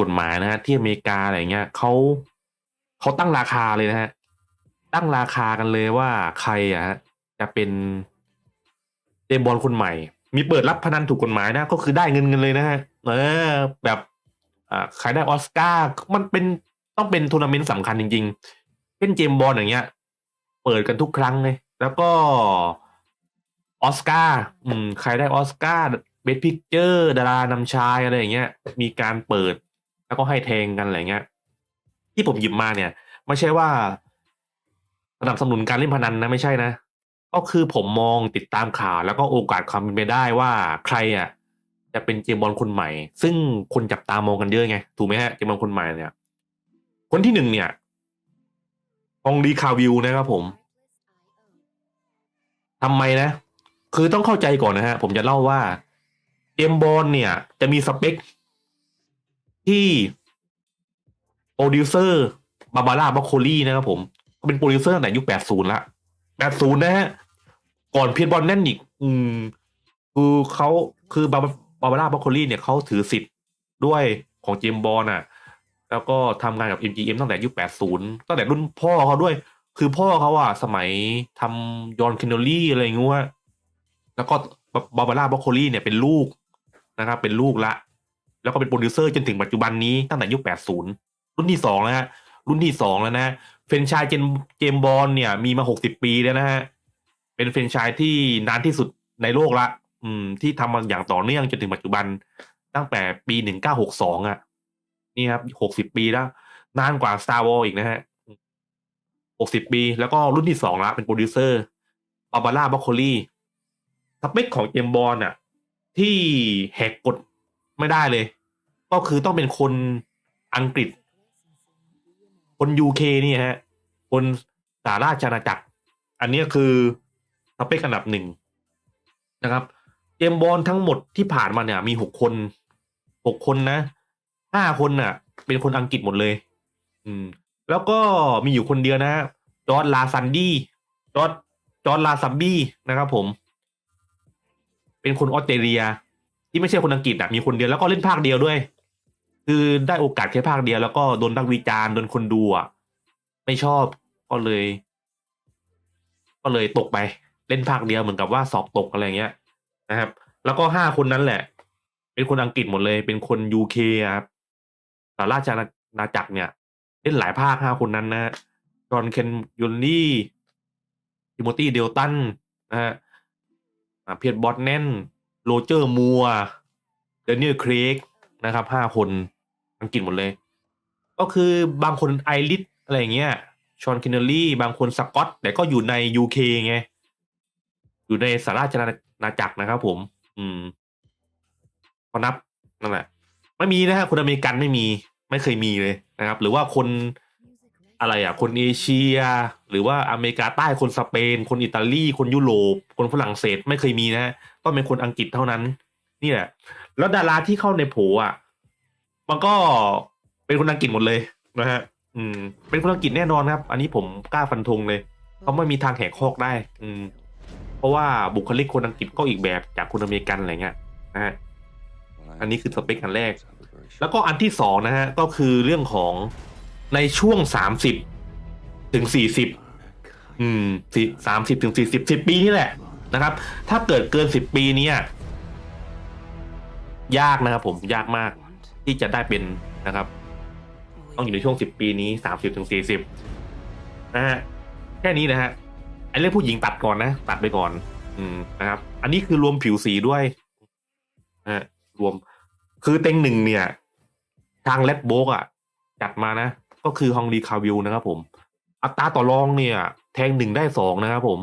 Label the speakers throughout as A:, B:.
A: กฎหมายนะฮะที่อเมริกาอะไรเงี้ยเขาเขาตั้งราคาเลยนะฮะตั้งราคากันเลยว่าใครอะฮะจะเป็นเจมบอลคนใหม่ มีเปิดรับพนันถูกกฎหมายนะ ก็คือได้เงินกันเลยนะฮะเออแบบอ่าใครได้ออสการ์มันเป็นต้องเป็นทัวร์นาเมนต์สำคัญจริงๆเช่นเจมบอลอย่างเงี้ย เปิดกันทุกครั้งเลยแล้วก็ออสการ์อืมใครได้ออสการ์เบสพิกเจอร์ดารานำชายอะไรอย่างเงี้ย มีการเปิด แล้วก็ให้แทงกันอะไรเงี้ย ที่ผมหยิบมาเนี่ย ไม่ใช่ว่าสนับสนุนการเล่นพนันนะไม่ใช่นะ ก็คือผมมองติดตามข่าว แล้วก็โอกาสความเป็นไปได้ว่าใครอะจะเป็นเจมบอลคนใหม่ ซึ่งคนจับตามองกันเยอะไง ถูกไหมฮะเจมบอลคนใหม่เนี่ย คนที่หนึ่งเนี่ยองรีคาวิวนะครับผมทำไมนะ คือต้องเข้าใจก่อนนะฮะ ผมจะเล่าว่าเจมบอลเนี่ย จะมีสเปค ที่โปรดิวเซอร์บาบาร่าบ็อกโคลี่นะครับผมเขาเป็นโปรดิวเซอร์ตั้งแต่ยุค80ละ80นะฮะก่อนเพียร์บอลแน่นอีก อืม คือเขาคือบาบาบาร่าบ็อกโคลี่เนี่ยเขาถือสิทธิ์ด้วยของเจมบอลอะ แล้วก็ทำงานกับ MGM ตั้งแต่ยุค80ตั้งแต่รุ่นพ่อเขาด้วย คือพ่อเขาอะสมัยทำยอนคินโนลี่อะไรอย่างเงี้ยแล้วก็บาบาร่าบ็อกโคลี่เนี่ยเป็นลูกนะครับ เป็นลูกละ แล้วก็เป็นโปรดิวเซอร์จนถึงปัจจุบันนี้ตั้งแต่ยุค 80 รุ่นที่สองแล้วฮะรุ่นที่สองแล้วนะเฟรนชายเจมเจมบอลเนี่ยมีมา 60 ปีแล้วนะฮะเป็นเฟรนชายที่นานที่สุดในโลกละ อืม ที่ทำมาอย่างต่อเนื่องจนถึงปัจจุบันตั้งแต่ปี 1962อะ นี่ครับ60 ปีแล้ว นานกว่า Star Wars อีกนะฮะ60 ปี แล้วก็รุ่นที่สองละเป็นโปรดิวเซอร์บาบาร่าบ็อกโคลี่สเปคของเจมบอลอะ ที่แหกกฎ ไม่ได้เลย ก็คือต้องเป็นคนอังกฤษ คนยูเคนี่ฮะ คนสาราชอาณาจักร อันนี้คือสเปคอันดับหนึ่งนะครับ เจมบอลทั้งหมดที่ผ่านมาเนี่ย มีหกคนหกคนนะห้าคนน่ะ เป็นคนอังกฤษหมดเลย อืม แล้วก็มีอยู่คนเดียวนะจอร์ดลาซันดี้จอร์ดจอร์ดลาซัมบี้นะครับผม เป็นคนออสเตรเลีย ที่ไม่ใช่คนอังกฤษอะมีคนเดียวแล้วก็เล่นภาคเดียวด้วย คือได้โอกาสแค่ภาคเดียวแล้วก็โดนนักวิจารณ์โดนคนดูอะไม่ชอบก็เลย ก็เลยตกไป เล่นภาคเดียวเหมือนกับว่าสอบตกอะไรเงี้ยนะครับ แล้วก็ห้าคนนั้นแหละ เป็นคนอังกฤษหมดเลย เป็นคนยูเคครับสาราชอาณาจักรเนี่ย เล่นหลายภาคห้าคนนั้นนะจอห์นเคนยูนลี่ทิโมธีเดลตันนะฮะเพียร์บอสแนน โรเจอร์มัวเดนิเอลครีกนะครับห้าคนอังกฤษหมดเลย ก็คือบางคนไอริสอะไรอย่างเงี้ยชอนคินเนอรี่บางคนสกอตแต่ก็อยู่ในยูเคไง อยู่ในสาราชอาณาจักรนะครับผม อืมพอนับนั่นแหละ ไม่มีนะฮะคนอเมริกันไม่มี ไม่เคยมีเลยนะครับ หรือว่าคน อะไรอะ คนเอเชีย หรือว่าอเมริกาใต้คนสเปน คนอิตาลีคนยุโรป คนฝรั่งเศสไม่เคยมีนะฮะต้องเป็นคนอังกฤษเท่านั้น นี่แหละ แล้วดาราที่เข้าในโผอะ มันก็เป็นคนอังกฤษหมดเลยนะฮะ อืม เป็นคนอังกฤษแน่นอนครับ อันนี้ผมกล้าฟันธงเลยเขาไม่มีทางแหกคอกได้ อืม เพราะว่าบุคลิกคนอังกฤษก็อีกแบบจากคนอเมริกันอะไรเงี้ยนะฮะอันนี้คือสเปคอันแรก แล้วก็อันที่สองนะฮะก็คือเรื่องของ ในช่วงสามสิบถึงสี่สิบอืมสี่สามสิบถึงสี่สิบสิบปีนี่แหละนะครับ ถ้าเกิดเกินสิบปีนี้ยากนะครับผมยากมากที่จะได้เป็นนะครับ ต้องอยู่ในช่วงสิบปีนี้สามสิบถึงสี่สิบนะฮะแค่นี้นะฮะไอ้เรื่องผู้หญิงตัดก่อนนะ ตัดไปก่อน อืมนะครับ อันนี้คือรวมผิวสีด้วยนะฮะรวมคือเต็งหนึ่งเนี่ย ทางเลดโบกอะ จัดมานะ ก็คือฮองดีคาวิลนะครับผม อัตราต่อรองเนี่ย แทงหนึ่งได้สองนะครับผม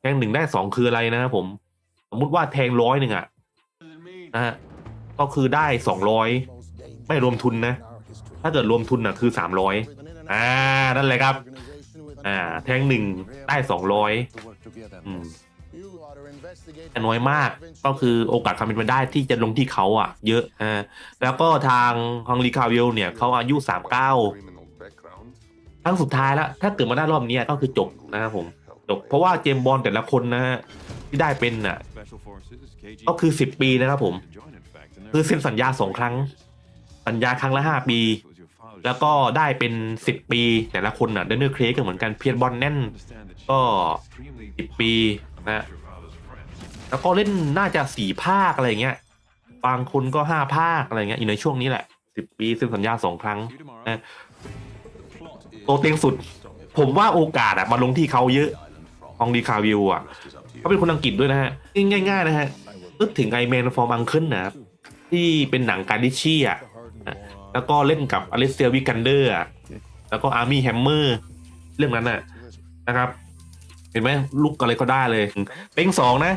A: แทงหนึ่งได้สองคืออะไรนะครับผม สมมุติว่าแทงร้อยหนึ่งอะนะฮะก็คือได้สองร้อยไม่รวมทุนนะ ถ้าเกิดรวมทุนอะคือสามร้อยอ่านั่นแหละครับ อ่า แทงหนึ่งได้สองร้อยอืม แต่น้อยมากก็คือโอกาสความเป็นไปได้ที่จะลงที่เขาอะ เยอะอ่าแล้วก็ทางฮองลีคาวิลเนี่ยเขาอายุสามเก้าครั้งสุดท้ายแล้ว ถ้าเกิดมาได้รอบนี้ก็คือจบนะครับผมจบเพราะว่าเจมบอลแต่ละคนนะฮะที่ได้เป็นอะก็คือสิบปีนะครับผม คือเซ็นสัญญาสองครั้ง สัญญาครั้งละห้าปี แล้วก็ได้เป็นสิบปี แต่ละคนอะเดนเนอร์เครกก็เหมือนกันเพียร์บอลแน่นก็สิบปี นะแล้วก็เล่นน่าจะสี่ภาคอะไรเงี้ยบางคนก็ห้าภาคอะไรเงี้ยอยู่ในช่วงนี้แหละสิบปีซึ่งสัญญาสองครั้งนะตัวเต็งสุด ผมว่าโอกาสอะมาลงที่เขาเยอะฮองดีคาวิวอะเขาเป็นคนอังกฤษด้วยนะฮะง่ายๆนะฮะนึกถึงไอแมนฟอร์มอังเคิลนะครับที่เป็นหนังการดิชี่อะแล้วก็เล่นกับอลสเซียวิกันเดอร์อะแล้วก็อาร์มี่แฮมเมอร์เรื่องนั้นน่ะนะครับ เห็นไหมลุกอะไรก็ได้เลย เป็นสองนะ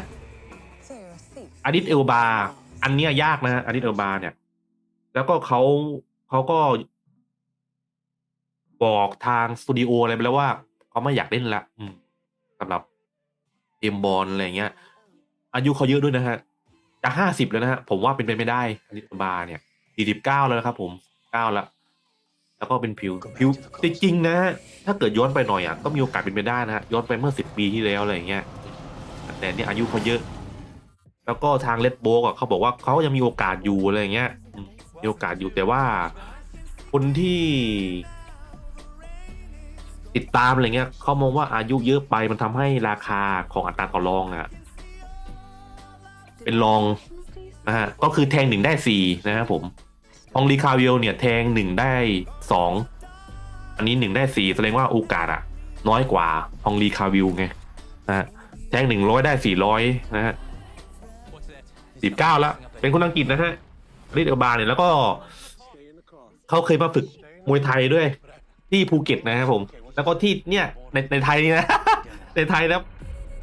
A: อาดิสเอลบา อันเนี้ยยากนะอาดิสเอลบาเนี่ย แล้วก็เขาเขาก็ บอกทางสตูดิโออะไรไปแล้วว่าเขาไม่อยากเล่นละสำหรับเกมบอลอะไรเงี้ย อายุเขาเยอะด้วยนะฮะ จะห้าสิบแล้วนะฮะ ผมว่าเป็นไปไม่ได้อาริสบาเนี่ยสี่สิบเก้าแล้วครับผมเก้าแล้ว แล้วก็เป็นผิวผิวจริงๆนะฮะถ้าเกิดย้อนไปหน่อยอะก็มีโอกาสเป็นไปได้นะฮะย้อนไปเมื่อสิบปีที่แล้วอะไรเงี้ยแต่เนี่ยอายุเขาเยอะ แล้วก็ทางเลดโบกอะเขาบอกว่าเขายังมีโอกาสอยู่อะไรเงี้ยอืมมีโอกาสอยู่แต่ว่าคนที่ติดตามอะไรเงี้ยเขามองว่าอายุเยอะไปมันทำให้ราคาของอัตราต่อรองอะเป็นรองนะฮะก็คือแทงหนึ่งได้สี่นะครับผมฮองรีคาเวลเนี่ยแทงหนึ่งได้ สองอันนี้หนึ่งได้สี่แสดงว่าโอกาสอะน้อยกว่าฮองรีคาวิลไงนะฮะแทงหนึ่งร้อยได้สี่ร้อยนะฮะสิบเก้าแล้วเป็นคนอังกฤษนะฮะริดเอบาเนี่ยแล้วก็เขาเคยมาฝึกมวยไทยด้วย ที่ภูเก็ตนะครับผม แล้วก็ที่เนี่ยในในไทยนี่นะ ในไทยแล้ว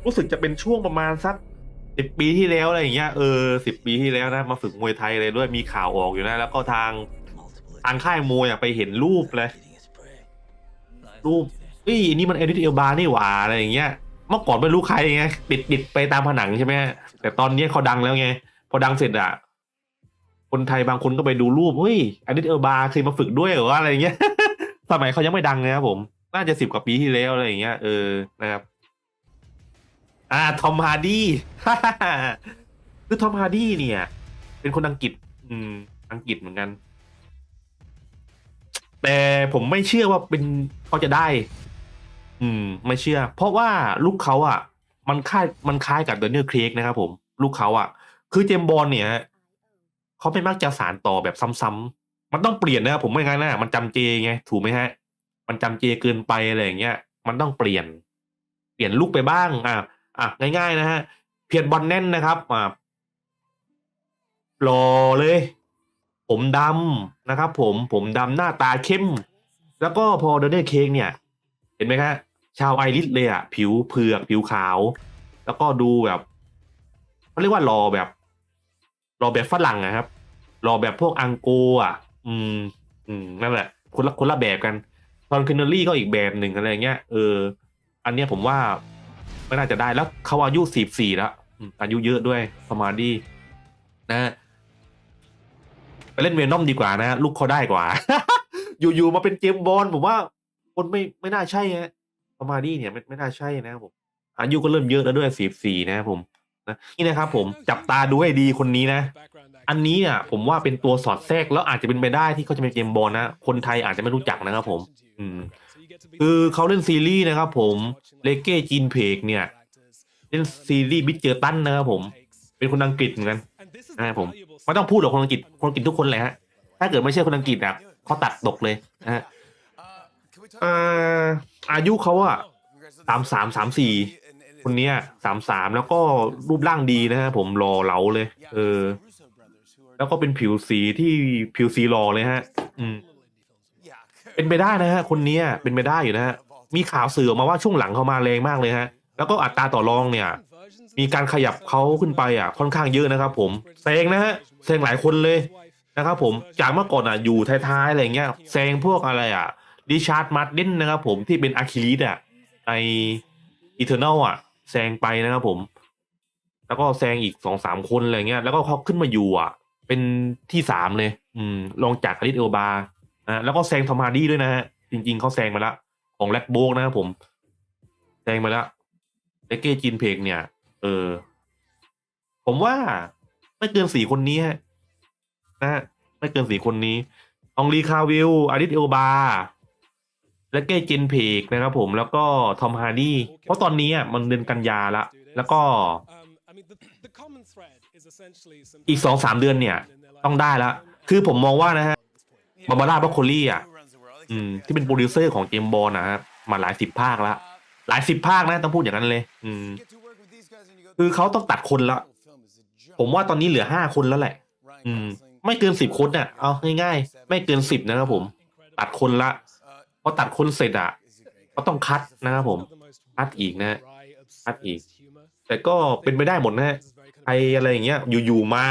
A: รู้สึกจะเป็นช่วงประมาณสักสิบปีที่แล้วอะไรอย่างเงี้ยเออสิบปีที่แล้วนะมาฝึกมวยไทยเลยด้วยมีข่าวออกอยู่นะ แล้วก็ทาง ทางค่ายมวยอะไปเห็นรูปเลย รูปเอ้ยอันนี่มันเอดิทเอลบาร์นี่หว่าอะไรอย่างเงี้ยเมื่อก่อนไม่รู้ใครไงปิดปิดไปตามผนังใช่ไหมแต่ตอนนี้เขาดังแล้วไง พอดังเสร็จอะคนไทยบางคนก็ไปดูรูปเฮ้ยอดิทเอลบาร์เคยมาฝึกด้วยเหรออะไรอย่างเงี้ย สมัยเขายังไม่ดังนะครับผม น่าจะสิบกว่าปีที่แล้วอะไรอย่างเงี้ยเออนะครับอ่าทอมฮาร์ดี้คือทอมฮาร์ดี้เนี่ย เป็นคนอังกฤษ อืม อังกฤษเหมือนกัน แต่ผมไม่เชื่อว่าเป็นเขาจะได้ อืม ไม่เชื่อ เพราะว่าลูกเขาอะ มันคล้ายมันคล้ายกับเดนเนอร์ครีกนะครับผม ลูกเขาอะ คือเจมบอลเนี่ยเขาไม่มักจะสารต่อแบบซ้ำๆมันต้องเปลี่ยนนะครับผมไม่งั้นนะมันจำเจไงถูกไหมฮะ มันจำเจเกินไปอะไรอย่างเงี้ยมันต้องเปลี่ยน เปลี่ยนลูกไปบ้าง อะอะง่าย ๆ นะฮะเพียนบอลแน่นนะครับอ่าหล่อเลย ผมดำนะครับผมผมดำหน้าตาเข้ม แล้วก็พอเดนเนอร์เค้กเนี่ย เห็นไหมครับชาวไอริสเลยอะผิวเผือกผิวขาว แล้วก็ดูแบบเขาเรียกว่ารอแบบ รอแบบฝรั่งนะครับ รอแบบพวกอังโกอะ อืม อืมนั่นแหละ คนละคนละแบบกันตอนคินเนอรี่ก็อีกแบบหนึ่งอะไรเงี้ยเออ อันเนี้ยผมว่าไม่น่าจะได้แล้วเขาอายุสี่สี่แล้วอายุเยอะด้วยสมาดีนะ เล่นเวนอมดีกว่านะ ลูกเขาได้กว่า อยู่ๆมาเป็นเจมบอลผมว่า คนไม่ไม่น่าใช่ฮะสมาดี้เนี่ยไม่ไม่น่าใช่นะผมอายุก็เริ่มเยอะแล้วด้วยสี่สี่นะผมนะนี่นะครับผมจับตาดูให้ดีคนนี้นะ อันนี้เนี่ยผมว่าเป็นตัวสอดแทรกแล้วอาจจะเป็นไปได้ที่เขาจะเป็นเจมบอลนะคนไทยอาจจะไม่รู้จักนะครับผม อืมคือเขาเล่นซีรีส์นะครับผมเลเก้จีนเพกเนี่ย เล่นซีรีส์บิทเจอร์ตันนะครับผม เป็นคนอังกฤษเหมือนกันนะครับผม ไม่ต้องพูดหรอกคนอังกฤษคนอังกฤษทุกคนเลยฮะถ้าเกิดไม่ใช่คนอังกฤษอะเขาตัดตกเลยนะฮะอ่าอายุเขาอะสามสามสามสี่คนเนี้ยสามสามแล้วก็รูปร่างดีนะฮะผมรอเหลาเลย เออ แล้วก็เป็นผิวสีที่ผิวสีรอเลยฮะ อืม เป็นไปได้นะฮะ คนเนี้ยเป็นไปได้อยู่นะฮะมีข่าวสื่อออกมาว่าช่วงหลังเขามาแรงมากเลยฮะ แล้วก็อัตราต่อรองเนี่ย มีการขยับเขาขึ้นไปอะค่อนข้างเยอะนะครับผมแซงนะฮะ แซงหลายคนเลยนะครับผมจากเมื่อก่อนอะอยู่ท้ายๆอะไรเงี้ยแซงพวกอะไรอะดิชาร์ดมาร์ตินนะครับผมที่เป็นอะคิลิสอะในอีเทอร์นลอะแซงไปนะครับผม แล้วก็แซงอีกสองสามคนอะไรเงี้ยแล้วก็เขาขึ้นมาอยู่อะ เป็นที่สามเลย อืมลองจากอลิสเอลบานะแล้วก็แซงทอมาร์ดี้ด้วยนะฮะ จริง ๆเขาแซงมาล้วของแลกโบกนะครับผม แซงมาล้วเลเก้จีนเพกเนี่ย เออ ผมว่า ไม่เกินสี่คนนี้ฮะนะไม่เกินสี่คนนี้องลีคาวิลอาริสเอลบา และเก้เจนเพกนะครับผมแล้วก็ทอมฮาร์ดี้เพราะตอนนี้อะมันเดือนกันยาละ แล้วก็ อีกสองสามเดือนเนี่ย ต้องได้ละ คือผมมองว่านะฮะบาบาร่าบรอกโคลี่อะอที่เป็นโปรดิวเซอร์ของเจมบอลนะครับมาหลายสิบภาคละหลายสิบภาคนะต้องพูดอย่างนั้นเลย อืม คือเขาต้องตัดคนละ ผมว่าตอนนี้เหลือห้าคนแล้วแหละ อืม ไม่เกินสิบคนเนี่ยเอาง่ายๆ ไม่เกินสิบนะครับผม ตัดคนละพอตัดคนเสร็จอะก็ต้องคัดนะครับผม คัดอีกนะคัดอีก แต่ก็เป็นไปได้หมดนะฮะใครอะไรอย่างเงี้ย อยู่ๆมา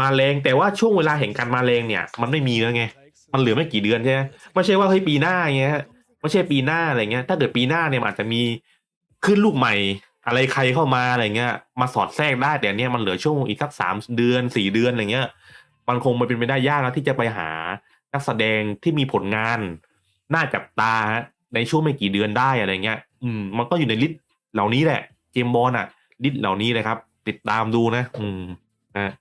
A: มาแรงแต่ว่าช่วงเวลาแห่งการมาแรงเนี่ย มันไม่มีแล้วไง มันเหลือไม่กี่เดือนใช่ไหมไม่ใช่ว่าเฮ้ยปีหน้าเงี้ยไม่ใช่ปีหน้าอะไรเงี้ย ถ้าเกิดปีหน้าเนี่ยมันอาจจะมีขึ้นลูกใหม่ อะไรใครเข้ามาอะไรเงี้ย มาสอดแทรกได้แต่อันเนี้ยมันเหลือช่วงอีกสักสามเดือนสี่เดือนอะไรเงี้ย มันคงมันเป็นไปได้ยากแล้วที่จะไปหานักแสดงที่มีผลงานน่าจับตาฮะในช่วงไม่กี่เดือนได้อะไรเงี้ย อืม มันก็อยู่ในลิสต์เหล่านี้แหละ เจมบอลอะ ลิสต์เหล่านี้เลยครับ ติดตามดูนะ อืมนะ